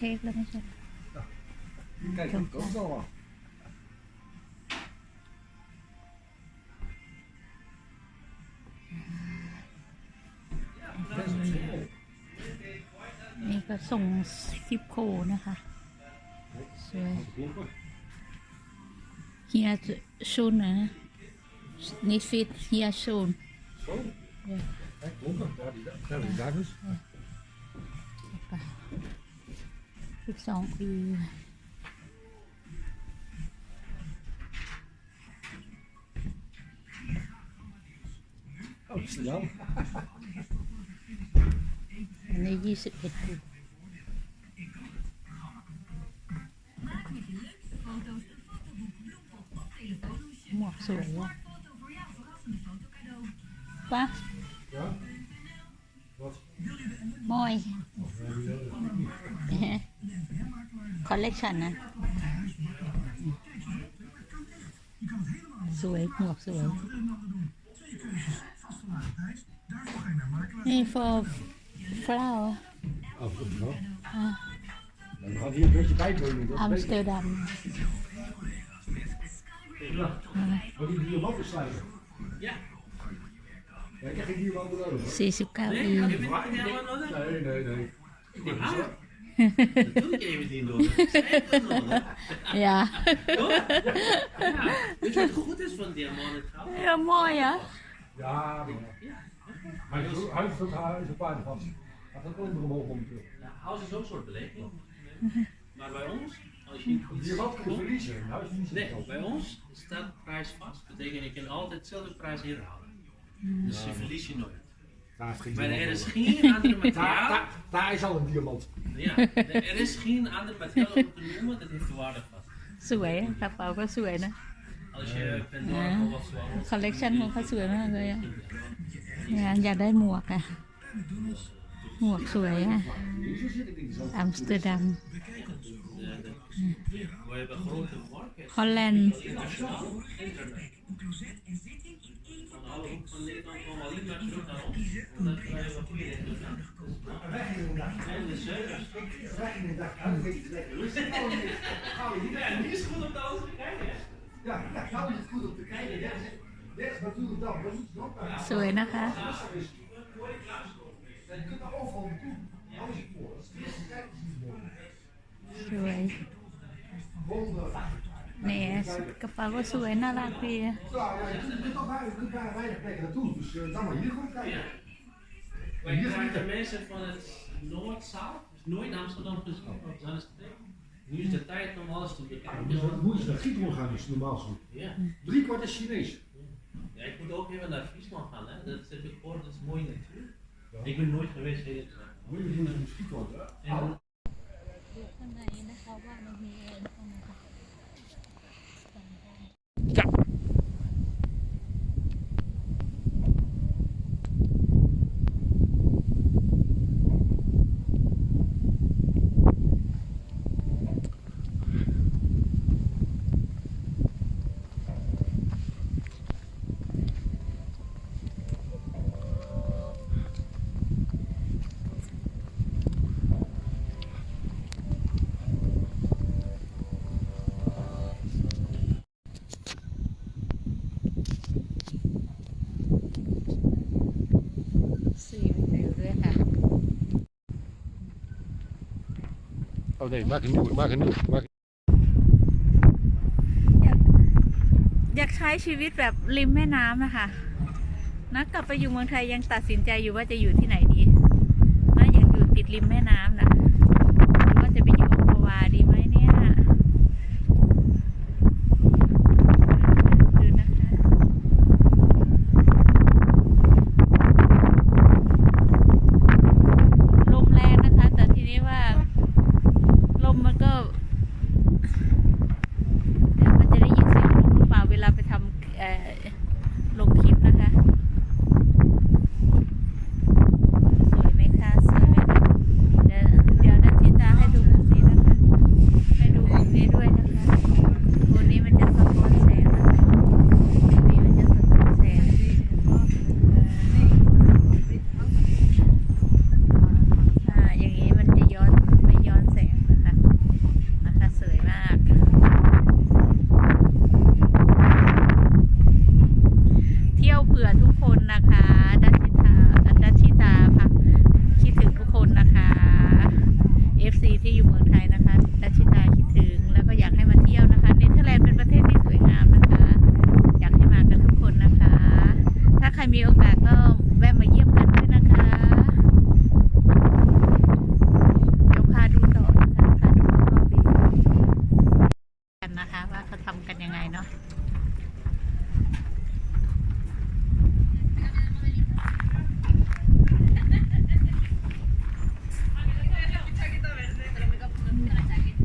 เทคแล้วไม่ใช่ Kijk, dat komt wel wat. นี่ก็ส่งซิปโคนะคะ สวยเฮียชูนนะนี่ฟิตเฮียชูน Zo. Kijk, klonken. Daar die, daar die daar dus. สิบสองปี Amsterdam. อันนี้ยี่สิบเอ็ดปีหมวกสวยว่ะปะ Ja? Wat? มอย คอล เลกชันนะ สวยหมวกสวย นี่ for flower Oh, goed wel. Ah. Dan gaat hier een beetje bijbeunen. dat is beter. Amsterdam Ja. Wil je die diamanten sluiten? Ja. Ja, ik heb geen diamanten nodig. hoor. 49ปี Dat doe ik even zien. Ja. Ja. Weet je wat goed is van diamanten trouwens? Ja, mooi Ja, Ja, maar het huis is een op paard vast. Dat gaat ook de omhoog om te Ja, huis is ook een soort belegging. Maar bij ons, als je niet Je wat kunt verliezen, Nee, bij ons staat de prijs vast. Dat betekent, je altijd dezelfde prijs inhouden. Hmm. Dus je verlies je nooit. Maar er is geen andere materiaal. Daar is al een diamant. Ja, er is geen ander materiaal om te noemen dat heeft de waarde vast. สวยอะกระเป๋าก็สวยนะ Als je Pandora of zo. คอลเลกชันของเขาสวยมากเลยอะเนี่ยอยากได้หมวกอะหมวกสวยอะ Zo zit ik niet zo. อัมสเตอร์ดัม We hebben grote markten. ฮอ ลแลนด์ Internationaal, internet. Van alle hoeken van Nederland komen alleen maar terug naar ons. Omdat wij wat meer in doen. En de zuiders. Ja, nu is het goed om naar ons te kijken, hè? Ja, ja, nou is het goed om te kijken. Ja. Dit is natuurlijk dan. Dat is nog maar. สวยนะคะ Je kunt daar overal naartoe. Alles is voor. Dat is de eerste tijd is niet mooi. สวย Wonder. เนี่ยกระเป๋าก็สวยน่ารักดีอะ Ja, ja, je kunt, je kunt toch weinig, je kunt bijna weinig plekken naartoe. Dus uh, dan maar hier gewoon kijken. Wij krijgen mensen van het Noord-Zuid, dus nooit Amsterdam gezien, op Zandstreek. Nu is de tijd om alles te Ja, bekijken. dus wat moet je naar Giethoorn gaan is normaal zo. Ja. Drie kwart is Chinees. ja, ik moet ook even naar Friesland gaan, hè? dat heb ik gehoord, dat is mooi natuur. Ik ben nooit geweest, eerlijk gezegd. Moet je doen in Giethoorn. hè? Oh nee, maak een nieuwe. Maak een nieuwe. Maak... อยากอยากใช้ชีวิตแบบริมแม่น้ำนะคะนะกลับไปอยู่เมืองไทยยังตัดสินใจอยู่ว่าจะอยู่ที่ไหนดีนะอยากอยู่ติดริมแม่น้ำนะหรือว่าจะไปอยู่อัมพวาดีไหมเนี่ยดูนะคะลมแรงนะคะ แต่ทีนี้ว่า ลมมันก็ เดี๋ยวมันจะได้ยินเสียงลมหรือเปล่าเวลาไปทำเอ่อลงคลิปนะคะ สวยไหมคะ สวยไหมคะเดี๋ยว ที่อยู่เมืองไทยนะคะดัชชิตาคิดถึง แล้วก็อยากให้มาเที่ยวนะคะเนเธอร์แลนด์เป็นประเทศที่สวยงามนะคะ อยากให้มากันทุกคนนะคะ ถ้าใคร มีโอกาสก็แวะมาเยี่ยมกันด้วยนะคะ เดี๋ยวพาดูต่อนะคะพาดูรอบๆอีกกันนะคะ ว่าเขาทำกันยังไงเนาะ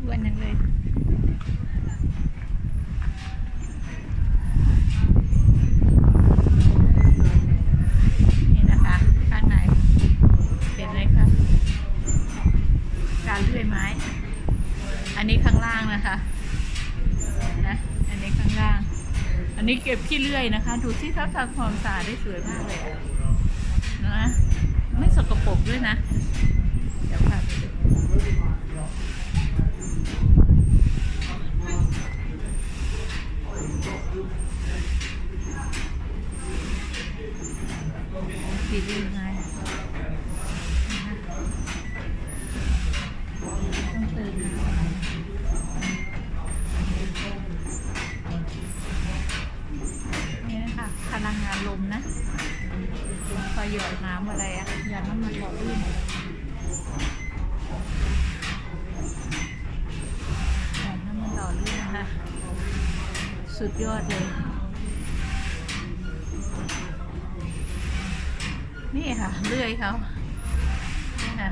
วันนั้นเลย นี่นะคะ ข้างในเป็นเลยค่ะ การเลื่อยไม้ อันนี้ข้างล่างนะคะ นะ อันนี้ข้างล่าง อั นนี้เก็บขี้เลื่อยนะคะ ดูที่เขาทำความสะอาดได้สวยมากเลยนะไม่สกปรกด้วยนะเดี๋ยวพาไปดูสีเลื่อยนะต้องเติมน้ำนี่นะคะพลังงานลมนะพอหยดน้ำอะไรอะหยดน้ำมันหล่อลื่นหยดน้ำมันหล่อลื่นนะคะ สุด ยอดเลย นี่ค่ะ เลื่อยเขานี่ค่ะ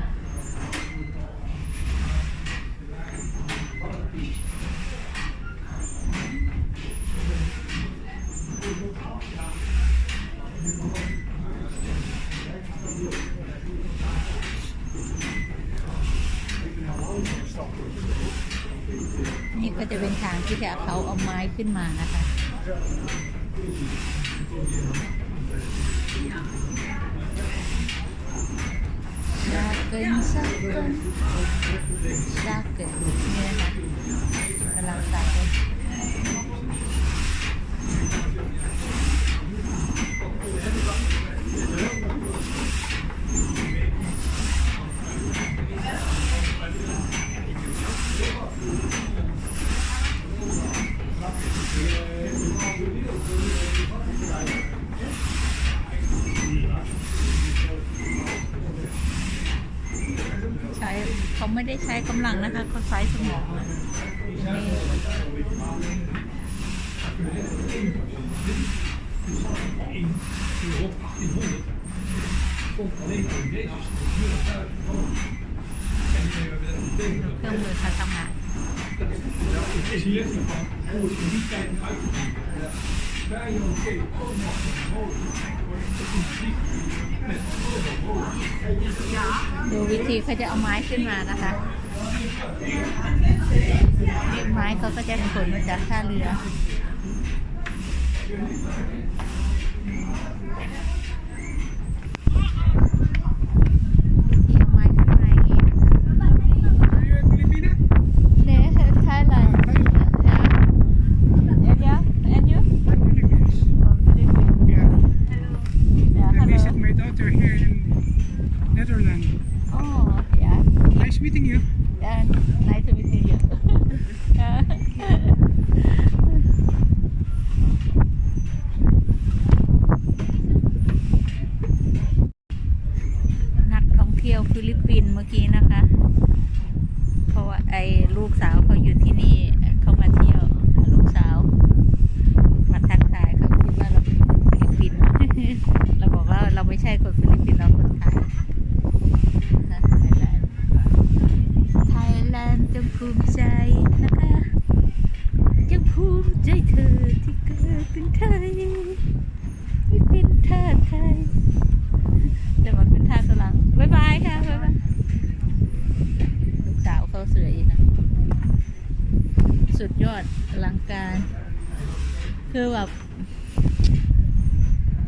นี่ก็จะเป็นทางที่จะเขาเอาไม้ขึ้นมานะคะ Zaken, zaken, zaken. นี่นะคะกำลังตัดเลย ใช้เขาไม่ได้ใช้กำลังนะคะเขาใช้สมองนะเครื่องมือเขาทำงาน ดูวิธีเขาจะเอาไม้ขึ้นมานะคะไม้เขาก็จะขนมาจากท่าเรือ วิธีเอาไม้ขึ้นมาอย่างนี้นะคะ Filipina? Nee, Thailand. Ja. En ja? En you? Philippines. From Philippines. Yeah. Ja, I visit hello. my daughter here in Netherlands. Oh, yeah. Nice meeting you. Yeah, nice to meet you. Yeah. นักท่องเที่ยวฟิลิปปินส์เมื่อกี้นะคะ เพราะว่าไอ้ลูกสาวเขาอยู่ที่นี่เขามาเที่ยวลูกสาว มาทักทายเขาคิดว่าเราเป็นคนฟิลิปปินส์ เราบอกว่าเราไม่ใช่คนฟิลิปปินส์เราคนไทยนะไทยแลนด์ไทยแลนด์จงภูมิใจนะคะจงภูมิใจเธอที่เกิดเป็นไทยไม่เป็นทาสไทยแต่มันเป็นทาสฝรั่งบ๊ายบายค่ะบ๊ายบายลูกสาวเขาเสืออีกนะ สุดยอดอลังการ คือแบบ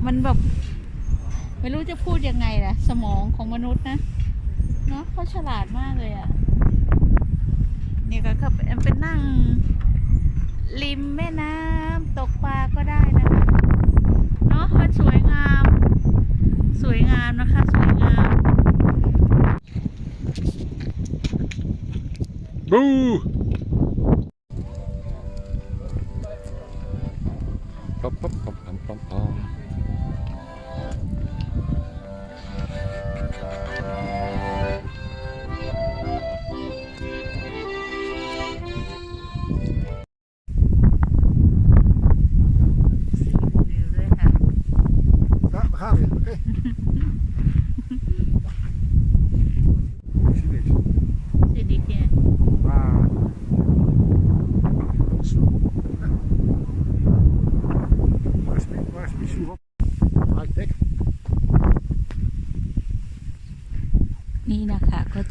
มันแบบ ไม่รู้จะพูดยังไงล่ะสมองของมนุษย์นะเนาะเขาฉลาดมากเลยอะ่ะนี่ก็เขาเป็นเป็นนั่งริมแม่น้ำตกปลาก็ได้นะคะเนาะมันสวยงาม สวยงามนะคะ สวยงาม ปั๊บปั๊บปั๊บปั๊บปั๊บ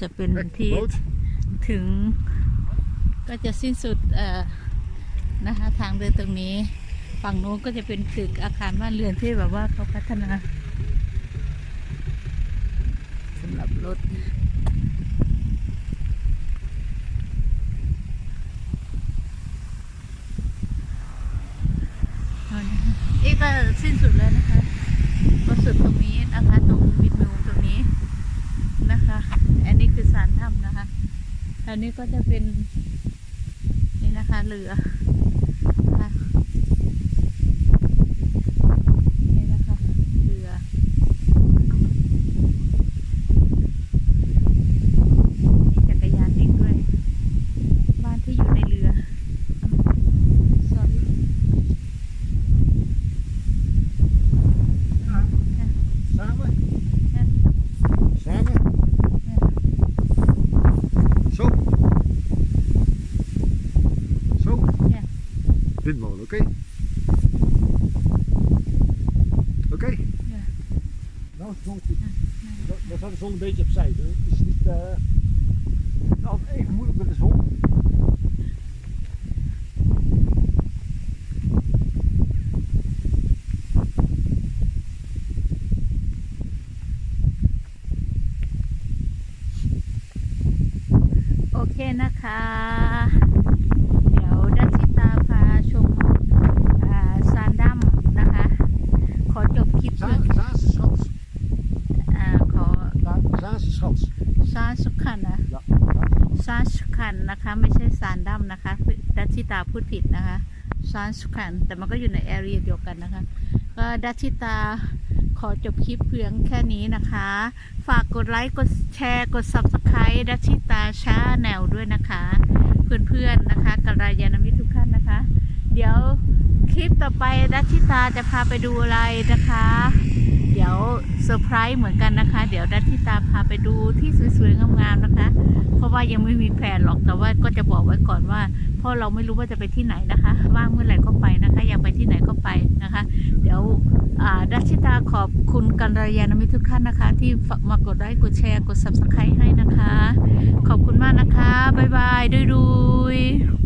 จะเป็น Kijk, ที่ boot. ถึงก็จะสิ้นสุดเอ่อนะคะทางเดินตรงนี้ ฝั่งโน้นก็จะเป็นตึกอาคารบ้านเรือนที่แบบว่าเขาพัฒนาสำหรับรถเอานะคะนี่ก็สิ้นสุดแล้วนะคะก็สุดตรงนี้นะคะตรงวิดมิวตรงนี้นะคะ อันนี้คือสาร ถ้ำนะคะอันนี้ก็จะเป็นนี่นะคะเรือ дайте สุขันนะ Ja. ซานสุขันนะคะ ไม่ใช่ซานดัมนะคะดัชชิตาพูดผิดนะคะซานสุขัน แต่มันก็อยู่ในแอเรียเดียวกันนะคะ ก็ดัชชิตาขอจบคลิปเพียงแค่นี้นะคะ ฝากกดไลค์ กดแชร์ กด subscribe ดัชชิตาชาแนลด้วยนะคะ เพื่อนๆนะคะกัลยาณมิตรทุกท่านนะคะ เดี๋ยวคลิปต่อไปดัชชิตาจะพาไปดูอะไรนะคะ เดี๋ยวเซอร์ไพรส์เหมือนกันนะคะ เดี๋ยวดัชชิตาพาไปดูที่สวยๆงามๆนะคะ เพราะว่ายังไม่มีแผนหรอกแต่ว่าก็จะบอกไว้ก่อนว่าเพราะเราไม่รู้ว่าจะไปที่ไหนนะคะ ว่างเมื่อไหร่ก็ไปนะคะ อยากไปที่ไหนก็ไปนะคะ เดี๋ยวดัชชิตาขอบคุณกัลยาณมิตรทุกท่านนะคะ ที่ฝากมากดไลค์กดแชร์กด subscribe ให้นะคะ ขอบคุณมากนะคะ บ๊ายบายดุยๆ